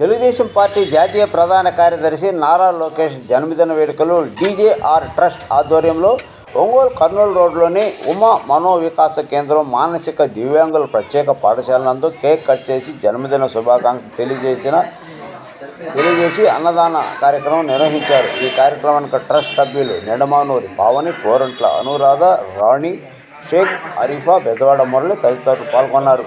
Telugu Desam party జాతీయ ప్రధాన కార్యదర్శి నారా లోకేష్ జన్మదిన వేడుకలు డీజేఆర్ ట్రస్ట్ ఆధ్వర్యంలో ఒంగోలు కర్నూలు రోడ్లోని ఉమా మనోవికాస కేంద్రం మానసిక దివ్యాంగుల ప్రత్యేక పాఠశాలనందు కేక్ కట్ చేసి జన్మదిన శుభాకాంక్షలు తెలియజేసిన తెలియజేసి అన్నదాన కార్యక్రమం నిర్వహించారు. ఈ కార్యక్రమానికి ట్రస్ట్ సభ్యులు నిడమానూరి పావని కోరంట్ల అనురాధ రాణి షేక్ అరీఫా బెదవాడ మురళి తదితరులు పాల్గొన్నారు.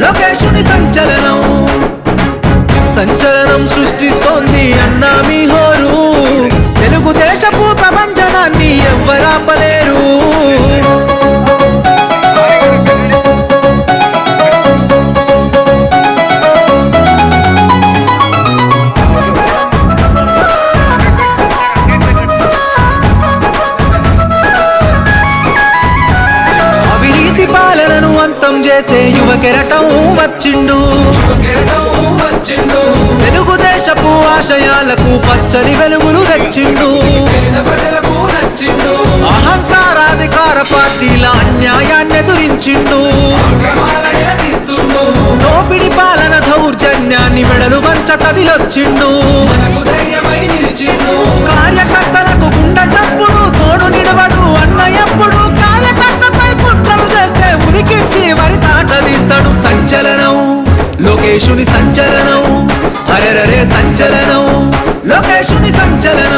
లోకేషుని సంచలనం. సంచలనం సృష్టిస్తోంది యువ కెరటం వచ్చిండు. తెలుగుదేశపు ఆశయాలకు పచ్చని వెలుగులు తెచ్చిండు. అహంకారాధికార పార్టీల అన్యాయాన్ని ఎదురించిండు దోపిడి పాలన దౌర్జన్యాన్ని మెడలు వంచ కదిలొచ్చిండు. కార్యకర్తలకు గుండె లోకేశుని సంచలనం.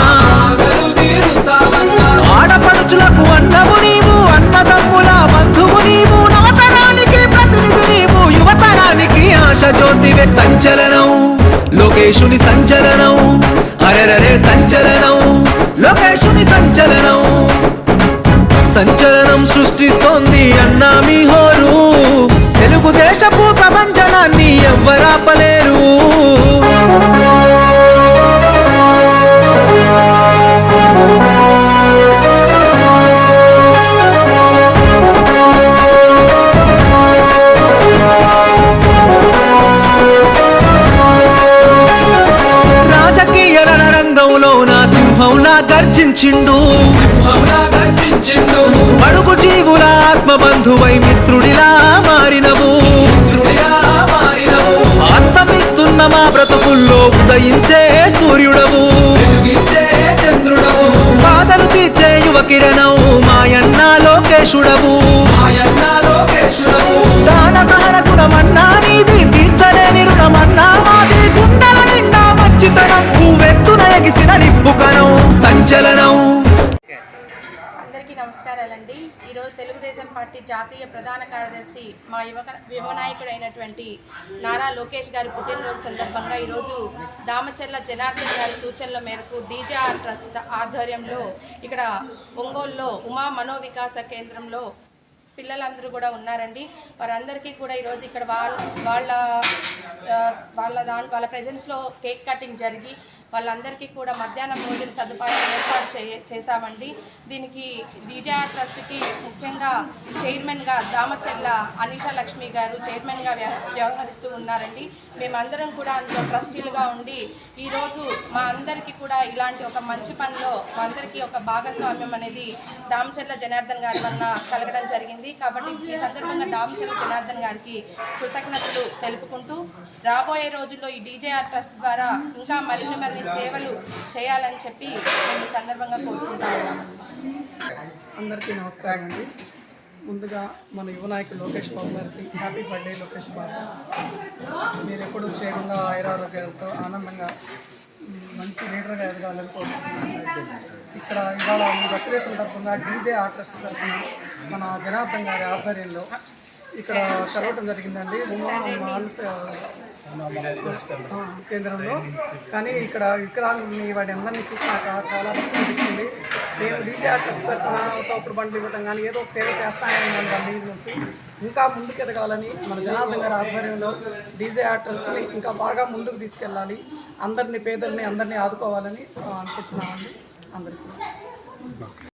లోకేశుని సంచలనం. అరెరరే సంచలనం. లోకేశుని సంచలనం. సంచలనం సృష్టిస్తోంది అన్నా మీ హోరు. తెలుగుదేశపు ప్రపంచనాన్ని సింహంలా గర్జించిండు అడుగు జీవుల ఆత్మబంధువై మిత్రుడిలా మారినవు. అస్తమిస్తున్న మా బ్రతుకుల్లో ఉదయించే సూర్యుడవు. బాధలు తీర్చే యువ కిరణం మాయన్న లోకేశుడవు. దాన సహన గుణమన్నా నీది తీర్చలేని రుణమన్నా మాది గుండెల నిండా మంచితనం. నువ్వెత్తున ఎగిసిన నిప్పుకనం సంచలనం. అందరికీ నమస్కారాలండి. ఈరోజు తెలుగుదేశం పార్టీ జాతీయ ప్రధాన కార్యదర్శి మా యువక యువనాయకుడైనటువంటి నారా లోకేష్ గారి పుట్టినరోజు సందర్భంగా ఈరోజు దామచర్ల జనార్దన్ గారి సూచనల మేరకు డీజేఆర్ ట్రస్ట్ ఆధ్వర్యంలో ఇక్కడ ఒంగోలులో ఉమా మనోవికాస కేంద్రంలో పిల్లలందరూ కూడా ఉన్నారండి. వారందరికీ కూడా ఈరోజు ఇక్కడ వాళ్ళ వాళ్ళ వాళ్ళ దాని వాళ్ళ ప్రజెన్స్లో కేక్ కటింగ్ జరిగి వాళ్ళందరికీ కూడా మధ్యాహ్నం భోజన సదుపాయం ఏర్పాటు చే చేశామండి. దీనికి డీజేఆర్ ట్రస్ట్కి ముఖ్యంగా చైర్మన్గా దామచెల్ల అనీషా లక్ష్మి గారు చైర్మన్గా వ్యవహరిస్తూ ఉన్నారండి. మేమందరం కూడా అందులో ట్రస్టీలుగా ఉండి ఈరోజు మా అందరికీ కూడా ఇలాంటి ఒక మంచి పనిలో మా అందరికీ ఒక భాగస్వామ్యం అనేది దామచర్ల జనార్దన్ గారి వలన కలగడం జరిగింది. కాబట్టి ఈ సందర్భంగా దామచర్ల జనార్దన్ గారికి కృతజ్ఞతలు తెలుపుకుంటూ రాబోయే రోజుల్లో ఈ డీజేఆర్ ట్రస్ట్ ద్వారా ఇంకా మరిన్ని మరిన్ని సేవలు చేయాలని చెప్పి మేము సందర్భంగా కోరుకుంటా అందరికీ నమస్కారం అండి. ముందుగా మన యువ నాయకులు లోకేష్ బాబు గారికి హ్యాపీ బర్త్డే లోకేష్ బాబు. మీరు ఎప్పుడు క్షేమంగా ఆయురారోగ్యాలతో ఆనందంగా మంచి లీడర్గా ఎదగాలని కోరుకుంటున్నాను. ఇక్కడ ఇవాళ మీ బర్త్డే సందర్భంగా డీజే ఆర్టిస్ట్ తరఫున మన జనార్దన్ గారి ఆధ్వర్యంలో ఇక్కడ కలవటం జరిగిందండి. ఆ, కేంద్రంలో. కానీ ఇక్కడ వికలాంగుల్ని వాటి అందరినీ చూసినాక చాలా అనిపించింది నేను డీజే ఆర్టిస్ట్ తరఫున తోపుడు బండ్లు ఇవ్వటం కానీ ఏదో సేవ చేస్తానని బండి నుంచి ఇంకా ముందుకు ఎదగాలని మన జనార్దన్ గారి ఆధ్వర్యంలో డీజే ఆర్టిస్ట్ని ఇంకా బాగా ముందుకు తీసుకెళ్ళాలి. అందరినీ పేదల్ని అందరినీ ఆదుకోవాలని అనుకుంటున్నామండి. అందరికీ.